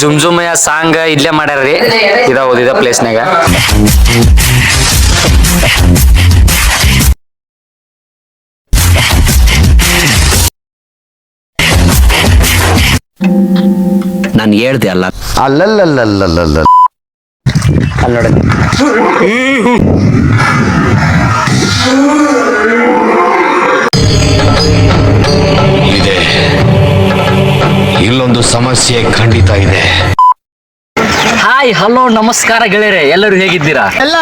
ಜುಮ್ ಜುಮ್ ಸಾಂಗ್ ಇಲ್ಲೇ ಮಾಡ್ಯಾರ್ರಿ. ಇದ ಓದಿದ ಪ್ಲೇಸ್ನಾಗ. ನಾನು ಹೇಳ್ದೆ ಅಲ್ಲ. ಅಲ್ಲಲ್ಲಲ್ಲಲ್ಲಲ್ಲ ಅಲ್ಲ ನೋಡಿ ಸಮಸ್ಯೆ ಖಂಡಿತ ಇದೆ. ಹಾಯ್ ಹಲೋ ನಮಸ್ಕಾರ ಗೆಳೆಯರೆ ಎಲ್ಲರೂ ಹೇಗಿದ್ದೀರಾ? ಎಲ್ಲ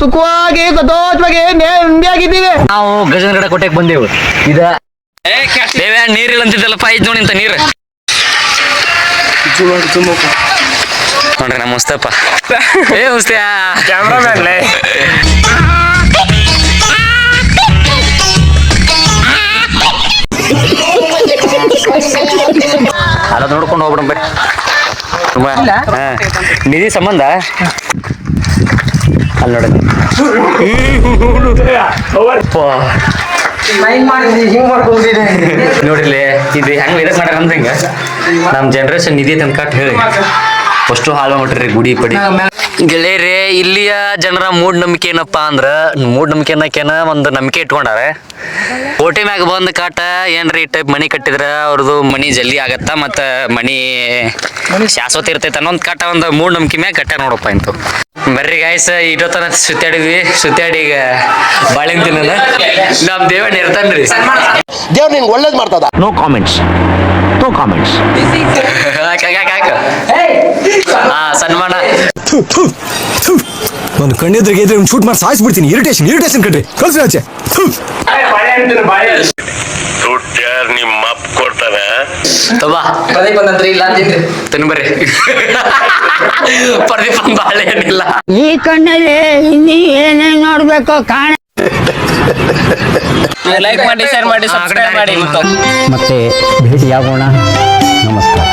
ಸುಖವಾಗಿ ಸಂತೋಷವಾಗಿ ನೆಮ್ಮದಿಯಾಗಿದ್ದೀವಿ. ನಾವು ಗಜನಗಡ ಕೋಟೆಗೆ ಬಂದೆವು. ಇದ ದೇವ್ಯಾ ನೀರಿಲ್ಲ ಅಂತಿದ್ದಲ್ಲಪ್ಪ ಐದು ನೋಡಿ ಅಂತ ನೀರು. ನೋಡ್ರಿ ನಮ್ಮ ಮುಸ್ತಪ್ಪ ಏ ಮುಸ್ತ್ಯಾ ಅಲ್ಲ ನೋಡ್ಕೊಂಡು ಹೋಗ್ಬಿಡಮ್ ಬರ್ರಿ ತುಂಬಾ ಹಾ. ನಿಧಿ ಸಂಬಂಧ? ಅಲ್ಲಿ ನೋಡಿ. ನೋಡಿಲಿ ಇದು ಹೆಂಗ್ ಇದಕ್ ಮಾಡ್ಯಾರ ಅಂದ್ರೆ ಹಿಂಗ. ನಮ್ ಜನರೇಷನ್ ನಿಧಿ ತನಕ ಹೇಳಿ. ಅಷ್ಟು ಹಾಳು ಮಾಡ್ರಿ ಗುಡಿ ಪಡಿ ಗೆಳೆಯರೇ ಇಲ್ಲಿಯ ಜನರ ಮೂಡ್ ನಂಬಿಕೆ ಏನಪ್ಪಾ ಅಂದ್ರ ಮೂಡ್ ನಂಬಿಕೆ ಅನ್ನಕೇನ ಒಂದು ನಂಬಿಕೆ ಇಟ್ಕೊಂಡಾರೆ. ಕೋಟೆ ಮ್ಯಾಗ ಬಂದ್ ಕಾಟ ಏನ್ರಿ ಈ ಟೈಪ್ ಮನಿ ಕಟ್ಟಿದ್ರ ಅವ್ರದ್ದು ಮನಿ ಜಲ್ದಿ ಆಗತ್ತ ಮತ್ತ ಮನಿ ಶಾಶ್ವತ ಇರ್ತೈತೆ ಅನ್ನೋ ಒಂದು ಕಾಟ ಒಂದು ಮೂಡ್ ನಂಬಿಕೆ ಮ್ಯಾಗ ಕಟ್ಟ ನೋಡಪ್ಪ ಇಂತು. ಬರ್ರಿ ಗಾಯ್ಸ್ ಇಡೋತನ ಸುತ್ತಾಡಿದ್ವಿ. ಸುತ್ತಾಡಿ ಈಗ ಬಾಳೆಹಣ್ಣು ತಿನ್ನಲ್ಲ ನಮ್ ದೇವಣ್ಣ ಇರ್ತಾನ್ರಿ. ದೇವ್ರು ನಿಂಗೆ ಒಳ್ಳೇದು ಮಾಡ್ತದ. ನೋ ಕಾಮೆಂಟ್ಸ್ ನೋ ಕಾಮೆಂಟ್ಸ್ ಆ ಹಾಕ್ ಹಾಕ್ ಹಾಕ್. ಹಾ ಸನ್ಮಾನ. ಒಂದು ಕಣ್ಣೆದ್ರಿಗೆ ಇದ್ರೆ ಒಂದು ಶೂಟ್ ಮಾಡಿ ಸಾಯಿಸ್ಬಿಡ್ತೀನಿ ಇರಿಟೇಷನ್ ಇರಿಟೇಷನ್ ಕಟ್ರಿ ಕಳ್ಸಿ ಆಚೆ ಥು. ದುಡ್ಡ್ಯಾರ್ ನಿಮ್ಮ ಅಪ್ಪ ಕೊಡ್ತಾನೆ? ತಬಾ. ತಿನ್ ಬರ್ರಿ. ಪ್ರದೀಪ್ ಬಾಳೆ ಏನಿಲ್ಲ. ಈ ಕಣ್ಣಲ್ಲಿ ಇನ್ನೀ ಏನೇನ್ ನೋಡ್ಬೇಕು ಕಾಣ ಲೈಕ್ ಮಾಡಿ ಶೇರ್ ಮಾಡಿ ಸಬ್ಸ್ಕ್ರೈಬ್ ಮಾಡಿ. ಮತ್ತೆ ಭೇಟಿಯಾಗೋಣ. ನಮಸ್ಕಾರ.